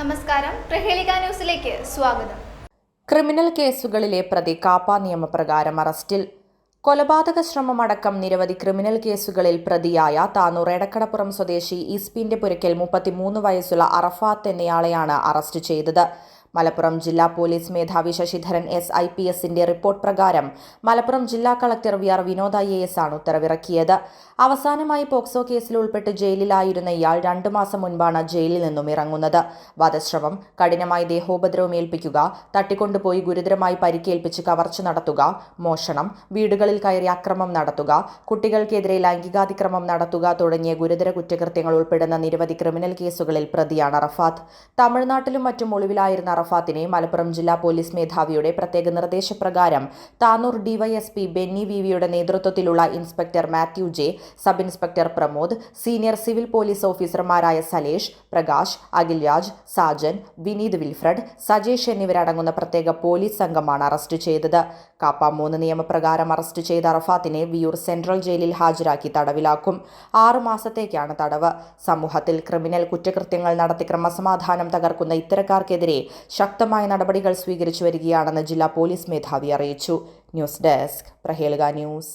നമസ്കാരം. പ്രഹേളിക ന്യൂസിലേക്ക് സ്വാഗതം. ക്രിമിനൽ കേസുകളിലെ പ്രതി കാപ്പ നിയമപ്രകാരം അറസ്റ്റിൽ. കൊലപാതക ശ്രമമടക്കം നിരവധി ക്രിമിനൽ കേസുകളിൽ പ്രതിയായ താനൂർ എടക്കടപ്പുറം സ്വദേശി ഇസ്പിന്റെ പുരയ്ക്കൽ മുപ്പത്തിമൂന്ന് വയസ്സുള്ള അറഫാത്ത് എന്നയാളെയാണ് അറസ്റ്റ് ചെയ്തത്. മലപ്പുറം ജില്ലാ പോലീസ് മേധാവി ശശിധരൻ എസ് ഐ പി എസിന്റെ റിപ്പോർട്ട് പ്രകാരം മലപ്പുറം ജില്ലാ collector V R Vinod I A S ആണ് ഉത്തരവിറക്കിയത്. അവസാനമായി പോക്സോ കേസിൽ ഉൾപ്പെട്ട് ജയിലിലായിരുന്ന ഇയാൾ രണ്ടു മാസം മുൻപാണ് ജയിലിൽ നിന്നും ഇറങ്ങുന്നത്. വധശ്രമം കഠിനമായി ദേഹോപദ്രവം ഏൽപ്പിക്കുക തട്ടിക്കൊണ്ടുപോയി ഗുരുതരമായി പരിക്കേൽപ്പിച്ച് കവർച്ച നടത്തുക മോഷണം വീടുകളിൽ കയറി അക്രമം നടത്തുക കുട്ടികൾക്കെതിരെ ലൈംഗികാതിക്രമം നടത്തുക തുടങ്ങിയ ഗുരുതര കുറ്റകൃത്യങ്ങൾ ഉൾപ്പെടുന്ന നിരവധി ക്രിമിനൽ കേസുകളിൽ പ്രതിയാണ് റഫാത്ത്. തമിഴ്നാട്ടിലും മറ്റും ഒളിവിലായിരുന്ന അറഫാത്തിനെ മലപ്പുറം ജില്ലാ പോലീസ് മേധാവിയുടെ പ്രത്യേക നിർദ്ദേശപ്രകാരം താനൂർ ഡിവൈഎസ്പി ബെന്നി വിവിയുടെ നേതൃത്വത്തിലുള്ള inspector Mathew J sub inspector Pramod senior civil police ഓഫീസർമാരായ സലേഷ് പ്രകാശ് അഖിൽ രാജ് സാജൻ വിനീത് വിൽഫ്രഡ് സജേഷ് എന്നിവരടങ്ങുന്ന പ്രത്യേക പോലീസ് സംഘമാണ് അറസ്റ്റ് ചെയ്തത്. കാപ്പ മൂന്ന് നിയമപ്രകാരം അറസ്റ്റ് ചെയ്ത അറഫാത്തിനെ വിയൂർ സെൻട്രൽ ജയിലിൽ ഹാജരാക്കി തടവിലാക്കും. ആറു മാസത്തേക്കാണ് തടവ്. സമൂഹത്തിൽ ക്രിമിനൽ കുറ്റകൃത്യങ്ങൾ നടത്തി ക്രമസമാധാനം തകർക്കുന്ന ഇത്തരക്കാർക്കെതിരെ ശക്തമായ നടപടികൾ സ്വീകരിച്ചു വരികയാണെന്ന് ജില്ലാ പോലീസ് മേധാവി അറിയിച്ചു. News desk Prahelika news.